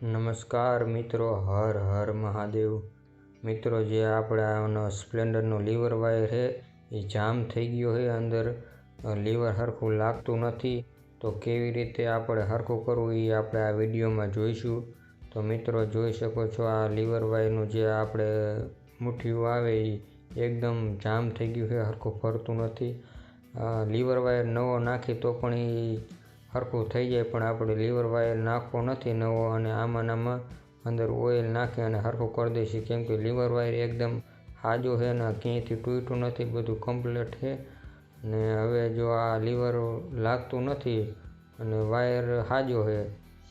નમસ્કાર મિત્રો, હર હર મહાદેવ. મિત્રો, જે આપણાનો સ્પ્લેન્ડરનો લીવર વાયર છે, એ જામ થઈ ગયો છે અંદર. લીવર સરખું લાગતું નથી. તો કેવી રીતે આપણે સરખું કરવું એ આપણે આ વિડીયોમાં જોઈશું. તો મિત્રો, જોઈ શકો છો આ લીવર વાયરનું જે આપણે મુઠ્ઠીઓ આવે એ એકદમ જામ થઈ ગયું છે સરખું ફરતું નથી. લીવર વાયર નવો નાખી તો પણ એ સરખું થઈ જાય પણ આપણે લીવર વાયર નાખવો નથી નવો અને આમાં આમાં અંદર ઓઇલ નાખી અને હરખું કરી દઈશું. કેમ કે લીવર વાયર એકદમ સાજો છે ને ક્યાંયથી તૂટ્યું નથી, બધું કમ્પ્લીટ છે. ને હવે જો આ લીવર લાગતું નથી અને વાયર સાજો છે,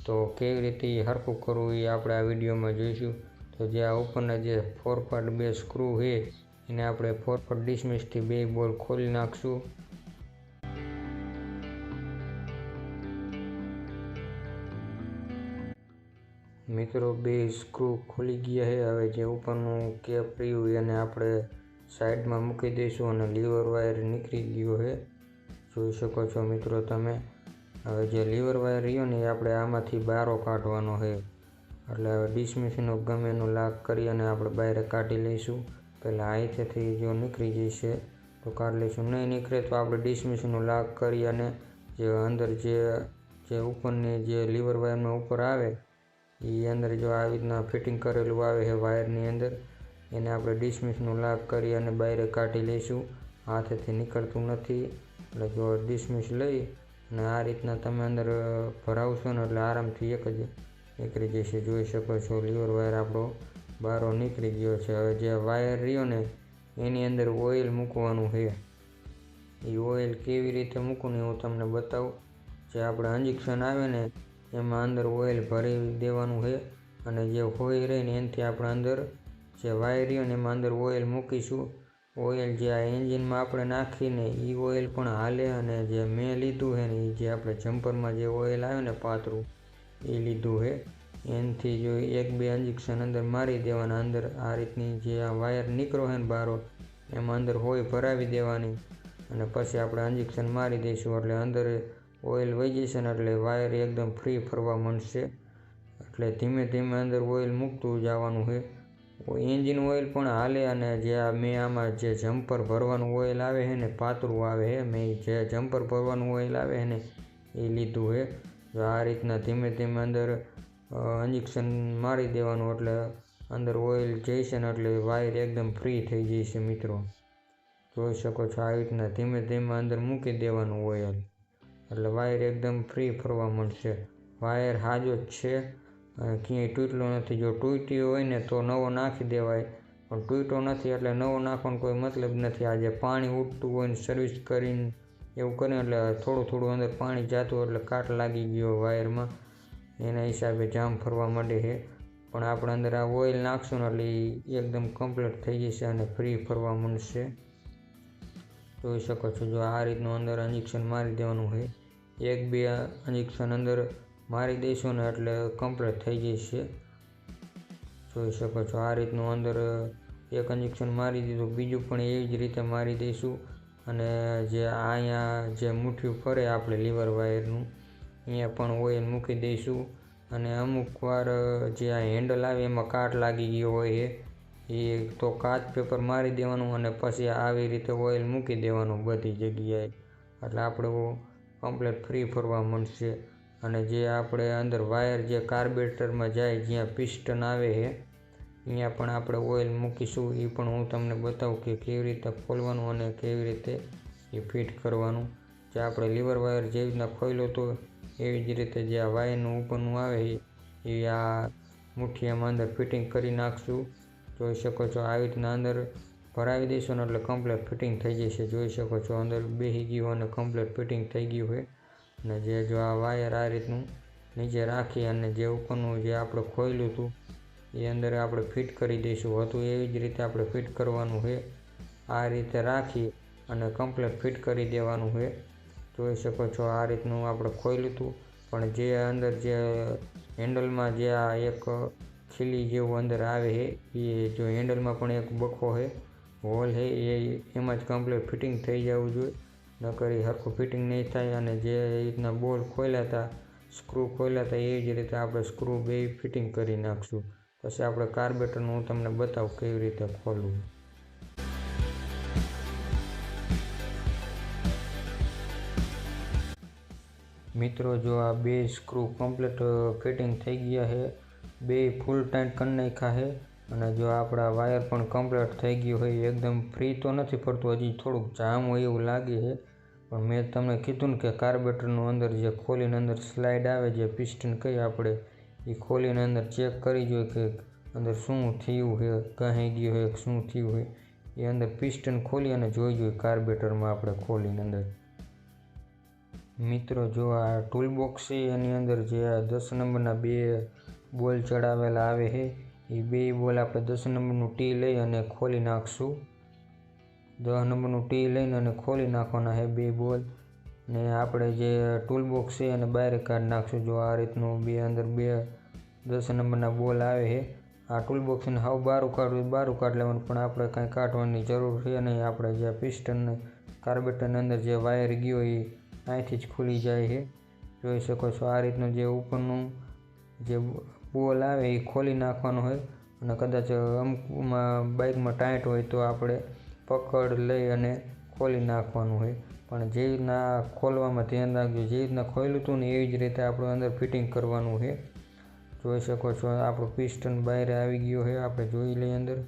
તો કેવી રીતે હરખું કરવું એ આપણે આ વિડીયોમાં જોઈશું. તો જે આ ઉપરના જે ફોર પાર્ટ બે સ્ક્રૂ છે, એને આપણે ફોર પાર્ટ ડિસમિસથી બે બોલ ખોલી નાખશું. મિત્રો, બે સ્ક્રૂ ખુલી ગયા છે. હવે જે ઉપરનું કેપ રહ્યું એને આપણે સાઈડમાં મૂકી દઈશું અને લીવર વાયર નીકળી ગયો છે. જોઈ શકો છો મિત્રો તમે, હવે જે લીવર વાયર રહ્યો ને એ આપણે આમાંથી બારો કાઢવાનો છે. એટલે હવે ડિસમિસનો ગમે એનો લાગ કરી અને આપણે બહાર કાઢી લઈશું. પહેલાં અહીંથી જો નીકળી જશે તો કાઢી લઈશું. નહીં નીકળે તો આપણે ડિસમિસનું લાગ કરી અને જે અંદર જે જે ઉપરની જે લીવર વાયરમાં ઉપર આવે એ અંદર જો આવી રીતના ફિટિંગ કરેલું આવે છે વાયરની અંદર, એને આપણે ડિસમિસનું લાગ કરી અને બહાર કાઢી લઈશું. હાથેથી નીકળતું નથી. એટલે જો ડિસમિસ લઈ અને આ રીતના તમે અંદર ભરાવશો ને એટલે આરામથી એક જ નીકળી જશે જોઈ શકો છો, લીવર વાયર આપણો બારો નીકળી ગયો છે. હવે જે વાયર રહ્યો ને, એની અંદર ઓઇલ મૂકવાનું છે. એ ઓઇલ કેવી રીતે મૂકવું ને હું તમને બતાવું. જે આપણે ઇન્જેક્શન આવે ને એમાં અંદર ઓઇલ ભરી દેવાનું છે. અને જે હોય રહે ને એનાથી આપણે અંદર જે વાયર રહ્યો ને એમાં અંદર ઓઇલ મૂકીશું. ઓઇલ જે આ એન્જિનમાં આપણે નાખીને એ ઓઇલ પણ હાલે અને જે મેં લીધું છે ને એ જે આપણે જમ્પરમાં જે ઓઇલ આવે ને પાતળું એ લીધું છે. એનાથી જો એક બે ઇન્જેક્શન અંદર મારી દેવાના, અંદર આ રીતની જે આ વાયર નીકળો છે ને બારો, એમાં અંદર હોય ભરાવી દેવાની. અને પછી આપણે ઇન્જેક્શન મારી દઈશું એટલે અંદર ઓઇલ વહી જશે ને એટલે વાયર એકદમ ફ્રી ફરવા માંડશે. એટલે ધીમે ધીમે અંદર ઓઇલ મૂકતું જવાનું છે. એન્જિન ઓઇલ પણ હાલે અને જે આ મેં આમાં જે જમ્પર ભરવાનું ઓઇલ આવે છે ને, પાતળું આવે છે, મેં જે જમ્પર ભરવાનું ઓઇલ આવે છે ને, એ લીધું છે. આ રીતના ધીમે ધીમે અંદર ઇન્જેક્શન મારી દેવાનું એટલે અંદર ઓઇલ જઈશે ને એટલે વાયર એકદમ ફ્રી થઈ જશે મિત્રો. જોઈ શકો છો આવી રીતના ધીમે ધીમે અંદર મૂકી દેવાનું ઓઇલ એટલે વાયર એકદમ ફ્રી ફરવા મળશે. વાયર હાજો જ છે. ક્યાંય તૂટેલો નથી. જો તૂટ્યો હોય ને તો નવો નાખી દેવાય. પણ તૂટ્યો નથી એટલે નવો નાખવાનો કોઈ મતલબ નથી. આજે પાણી ઉઠતું હોય ને સર્વિસ કરીને એવું કરે એટલે થોડું થોડું અંદર પાણી જાતું એટલે કાટ લાગી ગયો વાયરમાં. એના હિસાબે જામ ફરવા માંડે છે. પણ આપણે અંદર આ ઓઇલ નાખશું ને એટલે એકદમ કમ્પ્લીટ થઈ જશે અને ફ્રી ફરવા માંડશે જોઈ શકો છો. જો આ રીતનું અંદર ઇન્જેક્શન મારી દેવાનું હોય, એક બે ઇન્જેક્શન અંદર મારી દઈશું ને એટલે કમ્પ્લીટ થઈ જશે. જોઈ શકો છો આ રીતનું અંદર એક ઇન્જેક્શન મારી દીધું. બીજું પણ એવી જ રીતે મારી દઈશું. અને જે અહીંયા જે મુઠ્ઠીયું ફરે આપણે લીવર વાયરનું અહીંયા પણ હોય મૂકી દઈશું. અને અમુક વાર જે આ હેન્ડલ આવે એમાં કાટ લાગી ગયો હોય એ તો કાચ પેપર મારી દેવાનું અને પછી આવી રીતે ઓઇલ મૂકી દેવાનું બધી જગ્યાએ. એટલે આપણે કમ્પ્લેટ ફ્રી ફરવા મળશે. અને જે આપણે અંદર વાયર જે કાર્બેટરમાં જાય, જ્યાં પિસ્ટન આવે છે અહીંયા પણ આપણે ઓઇલ મૂકીશું. એ પણ હું તમને બતાવું કે કેવી રીતે ખોલવાનું અને કેવી રીતે એ ફિટ કરવાનું. જે આપણે લીવર વાયર જેવી રીતના ખોલ્યો હતો એવી જ રીતે જે આ વાયરનું ઉપરનું આવે, એ આ મુઠ્ઠીયામાં અંદર ફિટિંગ કરી નાખશું. જોઈ શકો છો આવી રીતના અંદર ભરાવી દઈશું ને એટલે કમ્પ્લેટ ફિટિંગ થઈ જશે. જોઈ શકો છો અંદર બેસી ગયું અને કમ્પ્લેટ ફિટિંગ થઈ ગયું હોય. અને જે જો આ વાયર આ રીતનું નીચે રાખી અને જે ઉપરનું જે આપણે ખોયલું હતું, એ અંદર આપણે ફિટ કરી દઈશું. હતું એવી જ રીતે આપણે ફિટ કરવાનું છે આ રીતે રાખી અને કમ્પ્લેટ ફિટ કરી દેવાનું છે જોઈ શકો છો આ રીતનું આપણે ખોલ્યું હતું. પણ જે અંદર જે હેન્ડલમાં જે આ એક ખીલી જેવું અંદર આવે છે એ જો હેન્ડલમાં પણ એક બખો છે હોલ છે એ એમાં જ કમ્પ્લીટ ફિટિંગ થઈ જવું જોઈએ. નકર એ સરખું ફિટિંગ નહીં થાય અને જે રીતના બોલ ખોલ્યા હતા સ્ક્રૂ ખોલ્યા હતા એ જ રીતે આપણે સ્ક્રૂ બે ફિટિંગ કરી નાખશું. પછી આપણે કાર્બેટરનું હું તમને બતાવું કેવી રીતે ખોલવું. મિત્રો, જો આ બે સ્ક્રૂ કમ્પ્લીટ ફિટિંગ થઈ ગયા છે બે ફૂલ ટાઈટ કરી નાખ્યા છે. અને જો આપણા વાયર પણ કમ્પ્લીટ થઈ ગયું હોય, એકદમ ફ્રી તો નથી પડતું હજી થોડુંક જામ હોય એવું લાગે છે. પણ મેં તમને કીધું ને કે કાર્બેટરનું અંદર જે ખોલીને અંદર સ્લાઇડ આવે જે પિસ્ટન કહીએ આપણે, એ ખોલીને અંદર ચેક કરી જોઈએ કે અંદર શું થયું છે કહી ગયું હોય શું થયું હોય એ અંદર પિસ્ટન ખોલી અને જોઈ જોઈએ કાર્બેટરમાં આપણે ખોલીને અંદર. મિત્રો, જો આ ટૂલ છે, એની અંદર જે આ દસ નંબરના બે બોલ ચડાવેલા આવે છે એ બે બોલ આપણે દસ નંબરનું ટી લઈ અને ખોલી નાખશું. દસ નંબરનું ટી લઈને અને ખોલી નાખવાના છે બે બોલ. ને આપણે જે ટૂલ બોક્સ છે એને બહાર કાઢી નાખશું. જો આ રીતનું બે અંદર બે દસ નંબરના બોલ આવે છે આ ટૂલ બોક્સને હાવ બહાર કાઢવું બહાર કાઢી લેવાનું. પણ આપણે કાંઈ કાઢવાની જરૂર છે નહીં. આપણે જે પિસ્ટન કાર્બેટરની અંદર જે વાયર ગયો એ અહીંથી જ ખુલી જાય છે જોઈ શકો છો આ રીતનું જે ઉપરનું જે બોલ આવે એ ખોલી નાખવાનો હોય અને કદાચ અમુકમાં બાઇકમાં ટાઈટ હોય તો આપણે પકડ લઈ અને ખોલી નાખવાનું હોય. પણ જે રીતના ખોલવામાં ધ્યાન રાખજો, જે રીતના ખોલ્યું હતું ને એવી જ રીતે આપણે અંદર ફિટિંગ કરવાનું છે જોઈ શકો છો, આપણું પિસ્ટન બહાર આવી ગયું છે આપણે જોઈ લઈએ અંદર.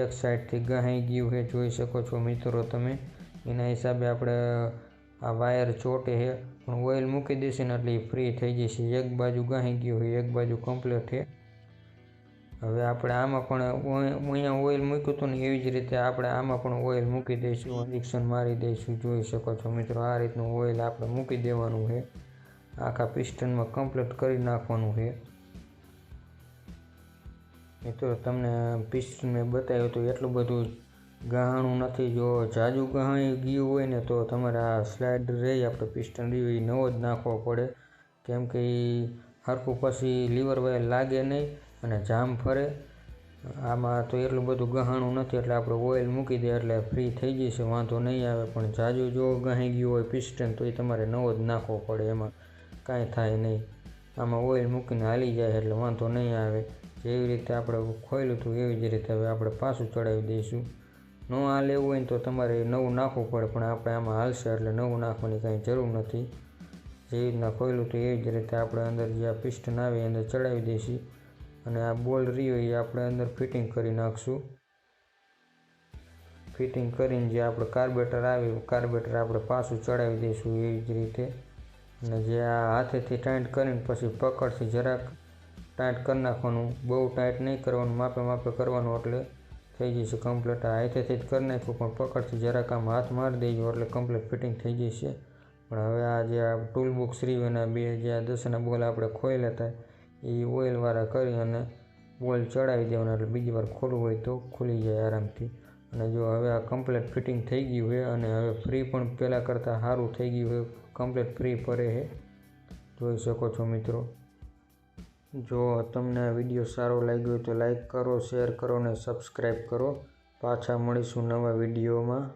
એક સાઈડથી ગહાઈ ગયું છે જોઈ શકો છો મિત્રો તમે. એના હિસાબે આપણે આ વાયર ચોટે છે પણ ઓઇલ મૂકી દેશે ને એટલે એ ફ્રી થઈ જશે. એક બાજુ ગાહી ગયું હોય, એક બાજુ કમ્પ્લીટ છે હવે આપણે આમાં પણ અહીંયા ઓઇલ મૂક્યું હતું ને એવી જ રીતે આપણે આમાં પણ ઓઇલ મૂકી દઈશું ઇન્જેક્શન મારી દઈશું. જોઈ શકો છો મિત્રો, આ રીતનું ઓઇલ આપણે મૂકી દેવાનું છે આખા પિસ્ટનમાં કમ્પ્લીટ કરી નાખવાનું છે મિત્રો, તમને પિસ્ટન મેં બતાવ્યું હતું, એટલું બધું ગહાણું નથી. જો જાજુ ગહાણી ગયું હોય ને તો તમારે આ સ્લાઇડ રહે આપણે પિસ્ટન રહ્યું એ નવો જ નાખવો પડે. કેમ કે એ હરખું પછી લીવર વાયર લાગે નહીં અને જામ ફરે. આમાં તો એટલું બધું ગહાણું નથી, એટલે આપણે ઓઇલ મૂકી દે એટલે ફ્રી થઈ જશે, વાંધો નહીં આવે. પણ જાજુ જો ગહાઈ ગયું હોય પિસ્ટન તો એ તમારે નવો જ નાખવો પડે, એમાં કાંઈ થાય નહીં. આમાં ઓઇલ મૂકીને હાલી જાય એટલે વાંધો નહીં આવે. જેવી રીતે આપણે ખોલ્યું હતું, એવી જ રીતે હવે આપણે પાછું ચડાવી દઈશું. ન આ લેવું હોય ને તો તમારે નવું નાખવું પડે, પણ આપણે આમાં હાલશે એટલે નવું નાખવાની કાંઈ જરૂર નથી. જેવી રીતના ખોયલું તો એવી જ રીતે આપણે અંદર જે આ પિસ્ટન આવે અંદર ચડાવી દઈશું અને આ બોલ રહ્યો એ આપણે અંદર ફિટિંગ કરી નાખશું. ફિટિંગ કરીને જે આપણે કાર્બેટર આવે કાર્બેટર આપણે પાછું ચડાવી દઈશું એવી જ રીતે. અને જે આ હાથેથી ટાઈટ કરીને પછી પકડથી જરાક ટાઈટ કરી નાખવાનું, બહુ ટાઈટ નહીં કરવાનું, માપે માપે કરવાનું એટલે થઈ જશે. કમ્પ્લીટ આ હાથેથી જ કરી નાખ્યું, પણ પકડથી જરાક આમ હાથ મારી દેજો, એટલે કમ્પ્લીટ ફિટિંગ થઈ જશે. પણ હવે આ જે આ ટૂલ બુક એના બે જે આ દસના બોલ આપણે ખોઈ લેતા એ ઓઇલવાળા કરી અને બોલ ચડાવી દેવાના, એટલે બીજી વાર ખોલવું હોય તો ખુલી જાય આરામથી. અને જો હવે આ કમ્પ્લેટ ફિટિંગ થઈ ગયું છે, અને હવે ફ્રી પણ પહેલાં કરતાં સારું થઈ ગયું છે કમ્પ્લેટ ફ્રી પડે છે. જોઈ શકો છો મિત્રો. જો તમને આ વીડિયો સારો લાગ્યો હોય તો લાઈક કરો, શેર કરો અને સબસ્ક્રાઈબ કરો. પાછા મળીશું નવા વિડીયોમાં.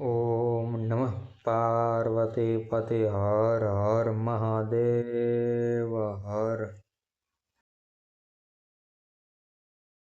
ઓમ નમઃ. પાર્વતી પતિ હર હર મહાદેવ હર.